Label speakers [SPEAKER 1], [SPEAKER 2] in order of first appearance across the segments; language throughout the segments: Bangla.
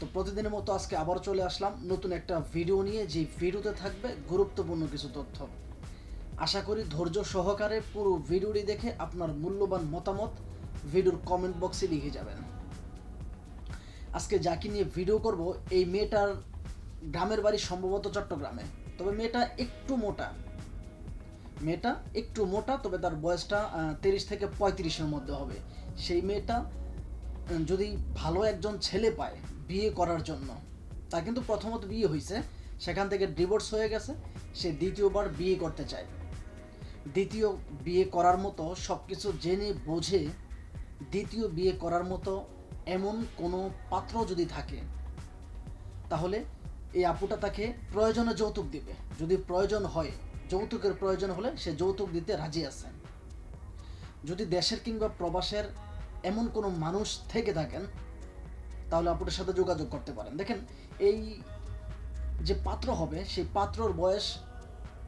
[SPEAKER 1] তো প্রতিদিনের মতো আজকে আবার চলে আসলাম নতুন একটা ভিডিও নিয়ে যে ভিডিওতে থাকবে গুরুত্বপূর্ণ কিছু তথ্য। আশা করি ধৈর্য সহকারে পুরো ভিডিওটি দেখে আপনার মূল্যবান মতামত ভিডিওর কমেন্ট বক্সে লিখে যাবেন। আজকে যাকে নিয়ে ভিডিও করব, এই মেয়েটার গ্রামের বাড়ি সম্ভবত চট্টগ্রামে। তবে মেয়েটা একটু মোটা। মেয়েটা একটু মোটা, তবে তার বয়সটা তিরিশ থেকে পঁয়ত্রিশের মধ্যে হবে। সেই মেয়েটা যদি ভালো একজন ছেলে পায় বিয়ে করার জন্য। তার কিন্তু প্রথমত বিয়ে হয়েছে সেখান থেকে ডিভোর্স হয়ে গেছে, সে দ্বিতীয়বার বিয়ে করতে চায়। দ্বিতীয় বিয়ে করার মতো সব কিছু জেনে বোঝে দ্বিতীয় বিয়ে করার মতো এমন কোনো পাত্র যদি থাকে, তাহলে এই আপুটা তাকে প্রয়োজনে যৌতুক দিবে। যদি প্রয়োজন হয়, যৌতুকের প্রয়োজন হলে সে যৌতুক দিতে রাজি আছেন যদি দেশের কিংবা প্রবাসের এমন কোনো মানুষ থেকে থাকেন তাহলে আপুটার সাথে যোগাযোগ করতে পারেন। দেখেন, এই যে পাত্র হবে, সেই পাত্রর বয়স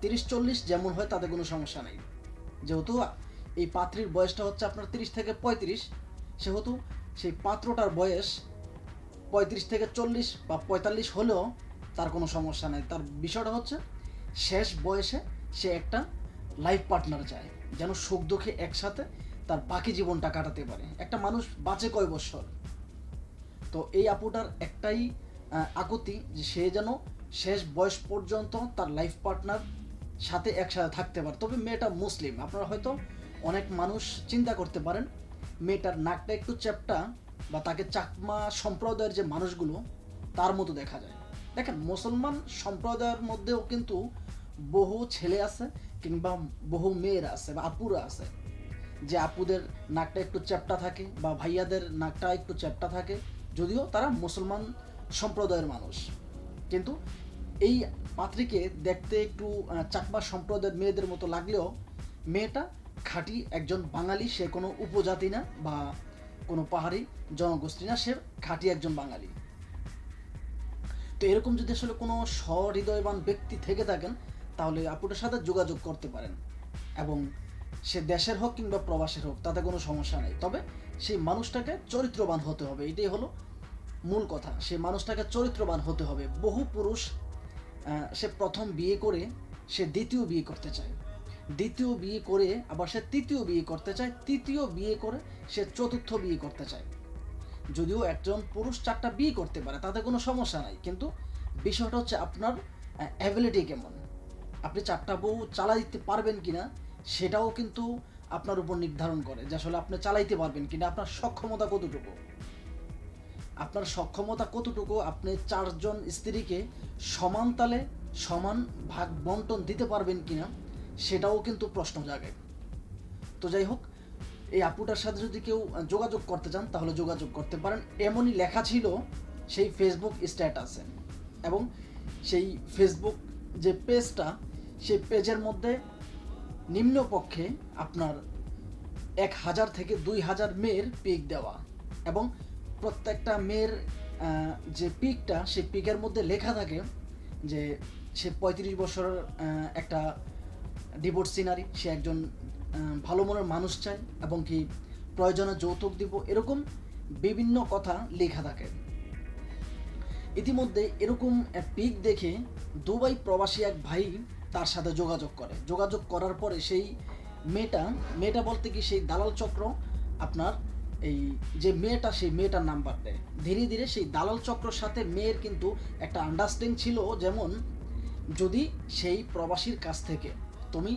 [SPEAKER 1] তিরিশ চল্লিশ যেমন হয়, তাতে কোনো সমস্যা নেই। যেহেতু এই পাত্রীর বয়সটা হচ্ছে আপনার তিরিশ থেকে পঁয়ত্রিশ, সেহেতু সেই পাত্রটার বয়স পঁয়ত্রিশ থেকে চল্লিশ বা পঁয়তাল্লিশ হলেও তার কোনো সমস্যা নেই। তার বিষয়টা হচ্ছে, শেষ বয়সে সে একটা লাইফ পার্টনার চায়, যেন সুখ দুঃখে একসাথে তার বাকি জীবনটা কাটাতে পারে। একটা মানুষ বাঁচে কয় বছর তো এই আপুটার একটাই আকুতি যে সে যেন শেষ বয়স পর্যন্ত তার লাইফ পার্টনার সাথে একসাথে থাকতে পারে। তবে মেয়েটা মুসলিম। আপনারা হয়তো অনেক মানুষ চিন্তা করতে পারেন, মেয়েটার নাকটা একটু চ্যাপটা বা তাকে চাকমা সম্প্রদায়ের যে মানুষগুলো, তার মতো দেখা যায়। দেখেন, মুসলমান সম্প্রদায়ের মধ্যেও কিন্তু বহু ছেলে আছে কিংবা বহু মেয়েরা আছে বা আপুরা আছে, যে আপুদের নাকটা একটু চ্যাপটা থাকে বা ভাইয়াদের নাকটা একটু চ্যাপটা থাকে। যদিও তারা মুসলমান সম্প্রদায়ের মানুষ। কিন্তু এই পাত্রীকে দেখতে একটু চাকমা সম্প্রদায়ের মেয়েদের মতো লাগলেও মেয়েটা খাঁটি একজন বাঙালি, সে কোনো উপজাতি না বা কোনো পাহাড়ি জনগোষ্ঠী না, সে খাঁটি একজন বাঙালি। তো এরকম যদি আসলে কোনো সহৃদয়বান ব্যক্তি থেকে থাকেন, তাহলে আপুটার সাথে যোগাযোগ করতে পারেন এবং সে দেশের হোক কিংবা প্রবাসের হোক, তাতে কোনো সমস্যা নেই। তবে সেই মানুষটাকে চরিত্রবান হতে হবে, এটাই হলো মূল কথা, সে মানুষটাকে চরিত্রবান হতে হবে। বহু পুরুষ সে প্রথম বিয়ে করে সে দ্বিতীয় বিয়ে করতে চায়। দ্বিতীয় বিয়ে করে আবার সে তৃতীয় বিয়ে করতে চায়, তৃতীয় বিয়ে করে সে চতুর্থ বিয়ে করতে চায়। যদিও একজন পুরুষ চারটা বিয়ে করতে পারে, তাতে কোনো সমস্যা নাই, কিন্তু বিষয়টা হচ্ছে আপনার অ্যাবিলিটি কেমন? আপনি চারটা বউ চালাই দিতে পারবেন কিনা, সেটাও কিন্তু আপনার উপর নির্ধারণ করে যে আসলে আপনি চালাইতে পারবেন কিনা, আপনার সক্ষমতা কতটুকু? আপনার সক্ষমতা কতটুকু? আপনি চারজন স্ত্রীকে সমান তালে সমান ভাগ বন্টন দিতে পারবেন কিনা, সেটাও কিন্তু প্রশ্ন জাগে। তো যাই হোক, এই আপুটার সাথে যদি কেউ যোগাযোগ করতে চান, তাহলে যোগাযোগ করতে পারেন। এমনই লেখা ছিল, সেই ফেসবুক স্ট্যাটাসে এবং সেই ফেসবুক যে পেজটা সেই পেজের মধ্যে নিম্নপক্ষে আপনার এক হাজার থেকে দুই হাজার মেয়ের পিক দেওয়া। এবং প্রত্যেকটা মেয়ের যে পিকটা সেই পিকের মধ্যে লেখা থাকে যে সে পঁয়ত্রিশ বছরের আহ, একটা ডিভোর্স সিনারি সে একজন ভালো মনের মানুষ চায় এবং কি প্রয়োজনে যৌতুক দিব এরকম বিভিন্ন কথা লেখা থাকে। ইতিমধ্যে এরকম পিক দেখে দুবাই প্রবাসী এক ভাই তার সাথে যোগাযোগ করে। যোগাযোগ করার পরে সেই মেয়েটা মেয়েটা বলতে কি সেই দালাল চক্র আপনার এই যে মেয়েটা, সেই মেয়েটার নাম্বার দেয়। ধীরে ধীরে সেই দালাল চক্রর সাথে মেয়ের কিন্তু একটা আন্ডারস্ট্যান্ডিং ছিল, যেমন যদি সেই প্রবাসীর কাছ থেকে তুমি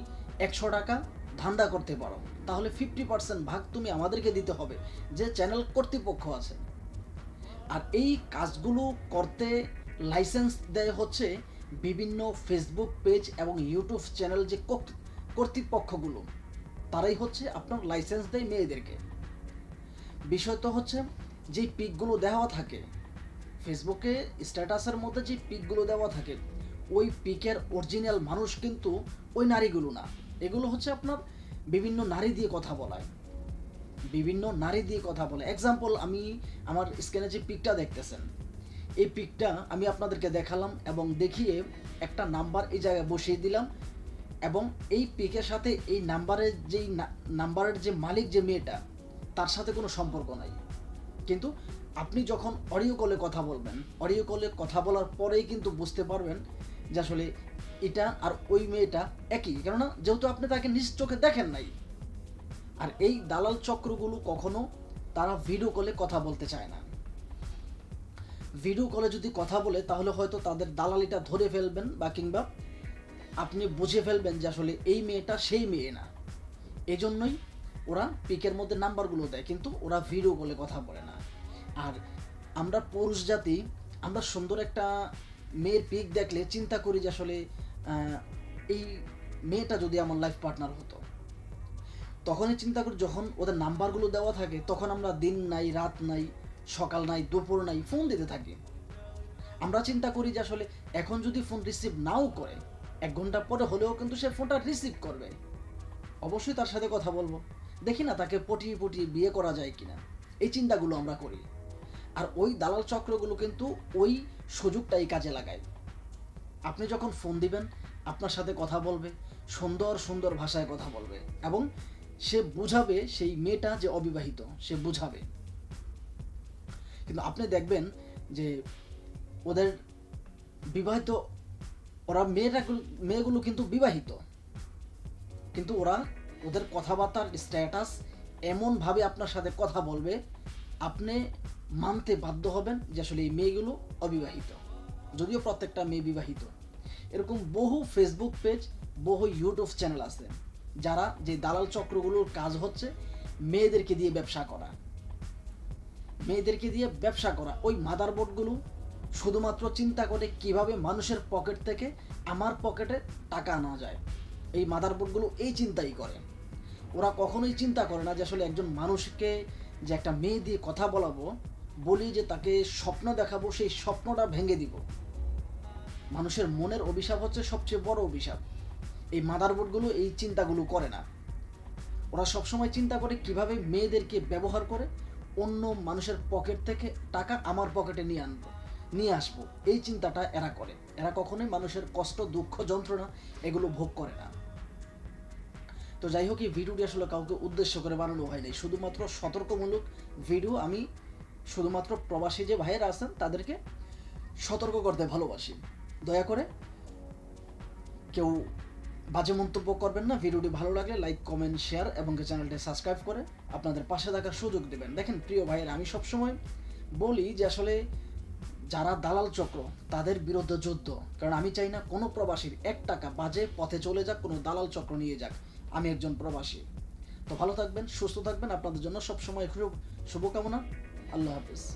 [SPEAKER 1] একশো টাকা ধান্দা করতে পারো, তাহলে ফিফটি পার্সেন্ট ভাগ তুমি আমাদেরকে দিতে হবে, যে চ্যানেল কর্তৃপক্ষ আছে। আর এই কাজগুলো করতে লাইসেন্স দেয় হচ্ছে বিভিন্ন ফেসবুক পেজ এবং ইউটিউব চ্যানেল যে কর্তৃপক্ষগুলো। তারাই হচ্ছে আপনার লাইসেন্স দেয় মেয়েদেরকে। বিষয় তো হচ্ছে যেই পিকগুলো দেওয়া থাকে ফেসবুকে স্ট্যাটাসের মধ্যে যে পিকগুলো দেওয়া থাকে, ওই পিকের অরিজিনাল মানুষ কিন্তু ওই নারীগুলো না। এগুলো হচ্ছে আপনার বিভিন্ন নারী দিয়ে কথা বলায় বিভিন্ন নারী দিয়ে কথা বলে। এক্সাম্পল আমি আমার স্ক্রিনে যে পিকটা দেখতেছেন, এই পিকটা আমি আপনাদেরকে দেখালাম এবং দেখিয়ে একটা নাম্বার এই জায়গায় বসিয়ে দিলাম এবং এই পিকের সাথে এই নাম্বারের যেই নাম্বারের যে মালিক যে মেয়েটা তার সাথে কোনো সম্পর্ক নাই। কিন্তু আপনি যখন অডিও কলে কথা বলবেন অডিও কলে কথা বলার পরেই কিন্তু বুঝতে পারবেন যে আসলে এটা আর ওই মেয়েটা একই। কেননা যেহেতু আপনি তাকে নিজ চোখে দেখেন নাই, আর এই দালাল চক্রগুলো কখনো তারা ভিডিও কলে কথা বলতে চায় না। ভিডিও কলে যদি কথা বলে, তাহলে হয়তো তাদের দালালিটা ধরে ফেলবেন বা কিংবা আপনি বুঝে ফেলবেন যে আসলে এই মেয়েটা সেই মেয়ে না। এজন্যই ওরা পিকের মধ্যে নাম্বারগুলো দেয়, কিন্তু ওরা ভিডিও কলে কথা বলে না। আর আমরা পুরুষ জাতি, আমরা সুন্দর একটা মেয়ের পিক দেখলে চিন্তা করি যে আসলে এই মেয়েটা যদি আমার লাইফ পার্টনার হতো। তখনই চিন্তা করি যখন ওদের নাম্বারগুলো দেওয়া থাকে, তখন আমরা দিন নাই, রাত নাই, সকাল নাই, দুপুর নাই ফোন দিতে থাকি। আমরা চিন্তা করি যে আসলে এখন যদি ফোন রিসিভ নাও করে, এক ঘণ্টা পরে হলেও কিন্তু সে ফোনটা রিসিভ করবে। অবশ্যই তার সাথে কথা বলব। দেখি না তাকে পটিয়ে পটিয়ে বিয়ে করা যায় কিনা। এই চিন্তাগুলো আমরা করি। আর ওই দালাল চক্রগুলো কিন্তু ওই সুযোগটাই কাজে লাগায়। আপনি যখন ফোন দিবেন, আপনার সাথে কথা বলবে, সুন্দর সুন্দর ভাষায় কথা বলবে এবং সে বুঝাবে সেই মেয়েটা যে অবিবাহিত, সে বুঝাবে। কিন্তু আপনি দেখবেন যে ওদের বিবাহিত, ওরা মেয়েরা, মেয়েগুলো কিন্তু বিবাহিত। কিন্তু ওরা ওদের কথাবার্তার স্ট্যাটাস এমনভাবে আপনার সাথে কথা বলবে, আপনি মানতে বাধ্য হবেন যে আসলে এই মেয়েগুলো অবিবাহিত। যদিও প্রত্যেকটা মেয়ে বিবাহিত। এরকম বহু ফেসবুক পেজ বহু ইউটিউব চ্যানেল আছে, যারা যে দালাল চক্রগুলোর কাজ হচ্ছে মেয়েদেরকে দিয়ে ব্যবসা করা। মেয়েদেরকে দিয়ে ব্যবসা করা। ওই মাদার বোর্ডগুলো শুধুমাত্র চিন্তা করে কীভাবে মানুষের পকেট থেকে আমার পকেটে টাকা আনা যায়। এই মাদার বোর্ডগুলো এই চিন্তাই করে। ওরা কখনোই চিন্তা করে না যে আসলে একজন মানুষকে যে একটা মেয়ে দিয়ে কথা বলাবো, বলি যে তাকে স্বপ্ন দেখাবো, সেই স্বপ্নটা ভেঙে দিব। মানুষের মনের অভিশাপ হচ্ছে সবচেয়ে বড় অভিশাপ। এই মাদারবোর্ডগুলো এই চিন্তাগুলো করে না। ওরা সবসময় চিন্তা করে কীভাবে মেয়েদেরকে ব্যবহার করে অন্য মানুষের পকেট থেকে টাকা আমার পকেটে নিয়ে আনব, নিয়ে আসব। এই চিন্তাটা এরা করে। এরা কখনোই মানুষের কষ্ট, দুঃখ, যন্ত্রণা এগুলো ভোগ করে না। তো যাই হোক, এই ভিডিওটি আসলে কাউকে উদ্দেশ্য করে বানানো হয় নাই। শুধুমাত্র সতর্কমূলক ভিডিও আমি শুধুমাত্র প্রবাসী যে ভাইয়েরা আছেন, তাদেরকে সতর্ক করতে ভালোবাসি। দয়া করে কেউ বাজে মন্তব্য করবেন না, ভিডিওটি ভালো লাগলে লাইক, কমেন্ট, শেয়ার এবং চ্যানেলটি সাবস্ক্রাইব করে আপনাদের পাশে থাকার সুযোগ দেবেন। দেখেন, প্রিয় ভাইয়েরা, আমি সবসময় বলি যে আসলে যারা দালাল চক্র, তাদের বিরুদ্ধে যুদ্ধ। কারণ আমি চাই না কোনো প্রবাসীর এক টাকা বাজে পথে চলে যাক, কোনো দালাল চক্র নিয়ে যাক। আমি একজন প্রবাসী। তো ভালো থাকবেন, সুস্থ থাকবেন। আপনাদের জন্য সবসময় খুব শুভকামনা। আল্লাহ হাফিজ।